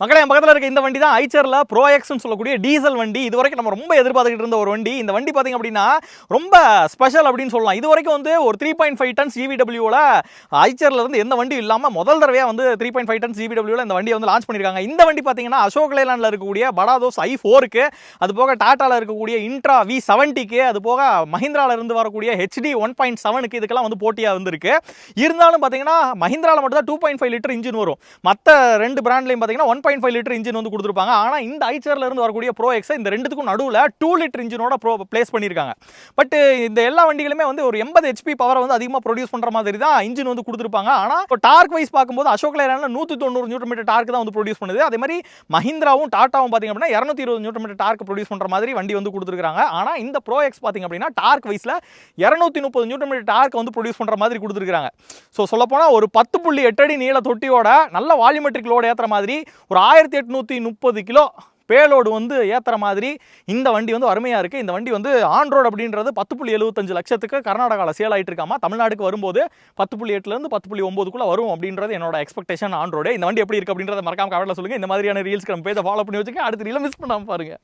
மக்களே என் பக்கத்தில் இருக்க இந்த வண்டி தான் ஐச்சரில் ப்ரோ எக்ஸ்னு சொல்லக்கூடிய டீசல் வண்டி. இது வரைக்கும் நம்ம ரொம்ப எதிர்பார்த்துக்கிட்டு இருந்த ஒரு வண்டி. இந்த வண்டி பார்த்தீங்க அப்படின்னா ரொம்ப ஸ்பெஷல் அப்படின்னு சொல்லலாம். இது வரைக்கும் வந்து ஒரு த்ரீ பாயிண்ட் ஃபைவ் டன்ஸ் இவிடபிள்யூவில் ஐச்சரில் இருந்து எந்த வண்டி இல்லாமல் முதல் தடவையாக வந்து த்ரீ பாயிண்ட் ஃபைவ் டன்ஸ் இவிடபிள்யூவில் இந்த வண்டியை வந்து லான்ச் பண்ணியிருக்காங்க இந்த வண்டி பார்த்தீங்கன்னா அசோக் லேலாண்டில் இருக்கக்கூடிய படாதோஸ் ஐ ஃபோருக்கு அது போக டாட்டாவில் இருக்கக்கூடிய இன்ட்ரா வி செவன்ட்டிக்கு அது போக மஹிந்திராவில் இருந்து வரக்கூடிய ஹெச்டி ஒன் பாயிண்ட் செவனுக்கு இதுக்கெல்லாம் வந்து போட்டியாக வந்திருக்கு இருந்தாலும் பார்த்தீங்கன்னா மஹிந்திராவில் மட்டும் தான் two point five litre engine வரும். மற்ற ரெண்டு பிராண்ட்லையும் பார்த்தீங்கன்னா one point five litre engine வந்து கொடுத்துருப்பாங்க. ஆனால் இந்த ஐச்சரில் இருந்து வரக்கூடிய ப்ரோ எக்ஸை இந்த ரெண்டுத்துக்கும் நடுவில் டூ லிட்டர் இன்ஜினோட ப்ரோ ப்ளேஸ் பண்ணியிருக்காங்க. பட் இந்த எல்லா வண்டிகளுமே வந்து ஒரு எண்பது ஹெச்பி பவரை வந்து அதிகமாக ப்ரொடியூஸ் பண்ணுற மாதிரி தான் இன்ஜின் வந்து கொடுத்துருப்பாங்க. ஆனால் இப்போ டார்க் வைஸ் பார்க்கும்போது அசோக் லேலாண்டில் நூற்றி தொண்ணூறு நியூட்டன் மீட்டர் டார்க் தான் வந்து ப்ரொடியூஸ் பண்ணுது. அதே மாதிரி மஹிந்திராவும் டாட்டாவும் பார்த்தீங்க அப்படின்னா இரநூத்தி இருபது நியூட்டன் மீட்டர் டார்க் ப்ரொடியூஸ் பண்ணுற மாதிரி வண்டி வந்து கொடுத்துருக்காங்க. ஆனால் இந்த ப்ரோ எக்ஸ் பார்த்தீங்க அப்படின்னா டார்க் வைஸில் இரநூத்தி முப்பது நியூட்டன் மீட்டர் டார்க் வந்து ப்ரொடியூஸ் பண்ணுற மாதிரி கொடுத்துருக்காங்க. ஸோ சொல்லப்போனால் ஒரு பத்து புள்ளி எட்டடி நீள தொட்டியோட நல்ல வால்யூமெட்ரிக் லோடு ஏற்றுற மாதிரி ஒரு ஆயிரத்தி எட்நூற்றி முப்பது கிலோ பேலோடு வந்து ஏற்றுற மாதிரி இந்த வண்டி வந்து அருமையாக இருக்குது இந்த வண்டி வந்து ஆன் அப்படின்றது பத்து புள்ளி எழுபத்தஞ்சு லட்சத்துக்கு கர்நாடகாவில் சேல் ஆகிட்டு இருக்காமா தமிழ்நாடுக்கு வரும்போது பத்து புள்ளி எட்டுலேருந்து பத்து புள்ளி ஒம்பதுக்குள்ளே வரும் அப்படின்றது என்னோட எக்ஸ்பெக்டேஷன் ஆன் இந்த வண்டி எப்படி இருக்குது அப்படின்றத மறக்காம கவலை சொல்லுங்கள் இந்த மாதிரியான ரீல்ஸ்க்கு நம்ம பேஜை ஃபாலோ பண்ணி வச்சுக்கோங்க அடுத்த ரீலை மிஸ் பண்ணாமல் பாருங்கள்